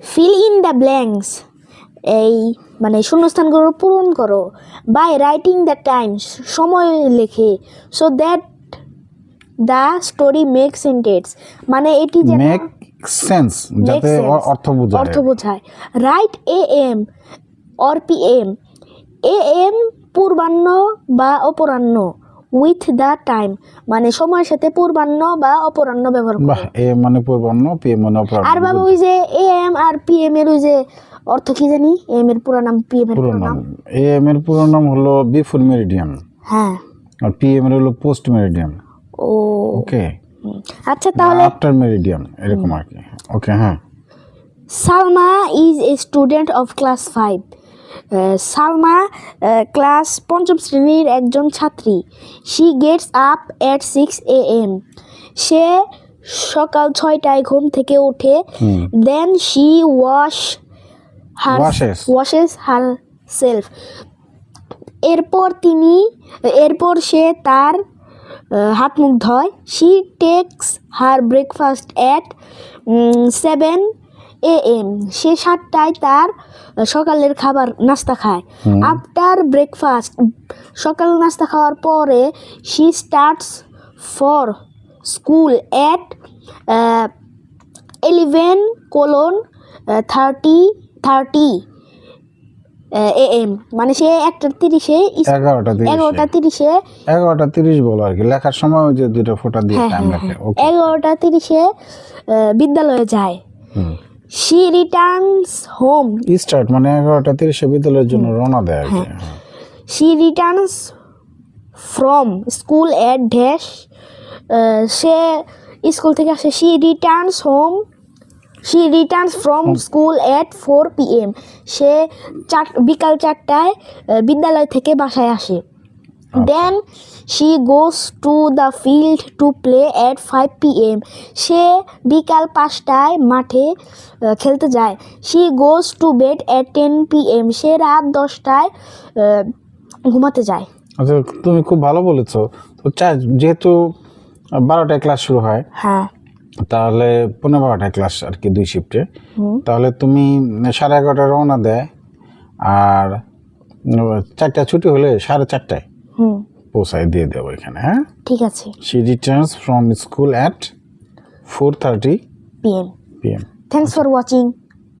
Fill in the blanks এই মানে শূন্যস্থানগুলো পূরণ করো। বাই রাইটিং দ্য টাইমস সময় লেখে। So that the story make sentence মানে এটি যেন মেক সেন্স যাতে অর্থ বোঝায়। অর্থ বোঝায়। Right A M or P M A M পূর্বাহ্ন বা অপরাহ্ন। উইথ দ্য টাইম মানে সময়ের সাথে পূর্বাহ্ন বা অপরাহ্ন ব্যবহার বাহ এ মানে পূর্বাহ্ন পি মানে অপরাহ্ন আর বাবা ওই যে এ এম আর পি এম এর ওই যে অর্থ কি জানি? এম এর পুরো নাম পি এম এর পুরো নাম। এ এম এর পুরো নাম হলো বিফোর মেরিডিয়াম হ্যাঁ। আর পি এম এর হলো পোস্ট মেরিডিয়াম ও। ওকে আচ্ছা তাহলে আফটার মেরিডিয়াম এরকম আর কি। ওকে হ্যাঁ। Salma is a student of class five Salma class পঞ্চম শ্রেণির একজন ছাত্রী। She gets up at six A M সে সকাল ছয়টায় ঘুম থেকে ওঠে হুম। Then she wash her. Washes her self এরপর তিনি এরপর সে তার হাত মুখ ধয়। She takes her breakfast at seven A M সে সাতটায় তার সকালের খাবার নাস্তা খায়। আফটার ব্রেকফাস্ট সকাল নাস্তা খাওয়ার পরে she starts for school at eleven colon thirty thirty A M মানে সে একটা তিরিশে এগারোটা এগারোটা তিরিশে এগারোটা তিরিশ বলো আর কি। লেখার সময় ওই যে দুটো ফোঁটা দিয়ে হ্যাঁ হ্যাঁ হ্যাঁ। এগারোটা তিরিশে বিদ্যালয়ে যায়। শি রিটার্নস হোম স্টার্ট মানে এগারোটা তিরিশে বিদ্যালয়ের জন্য রওনা দেয় আর কি। হ্যাঁ। She returns from school at dash say school থেকে আসে। She returns home she returns from school at four P M সে চার বিকাল চারটায় আহ, বিদ্যালয় থেকে বাসায় আসে। Then she goes to the field to play at five P M সে বিকাল পাঁচটায় মাঠে খেলতে যায়। She goes to bed at ten P M সে রাত দশটায় ঘুমাতে যায়। আচ্ছা তুমি খুব ভালো বলেছ। তো যেহেতু বারোটায় ক্লাস শুরু হয় হ্যাঁ। তাহলে পনেরো বারোটায় ক্লাস আর কি দুই শিফটে। তাহলে তুমি সাড়ে এগারোটায় রওনা দেয় আর চারটা ছুটি হলে সাড়ে চারটায়। হুম। পৌঁছায় দিয়ে দেবো এখানে হ্যাঁ? ঠিক আছে। She returns from school at four thirty P M P M thanks for watching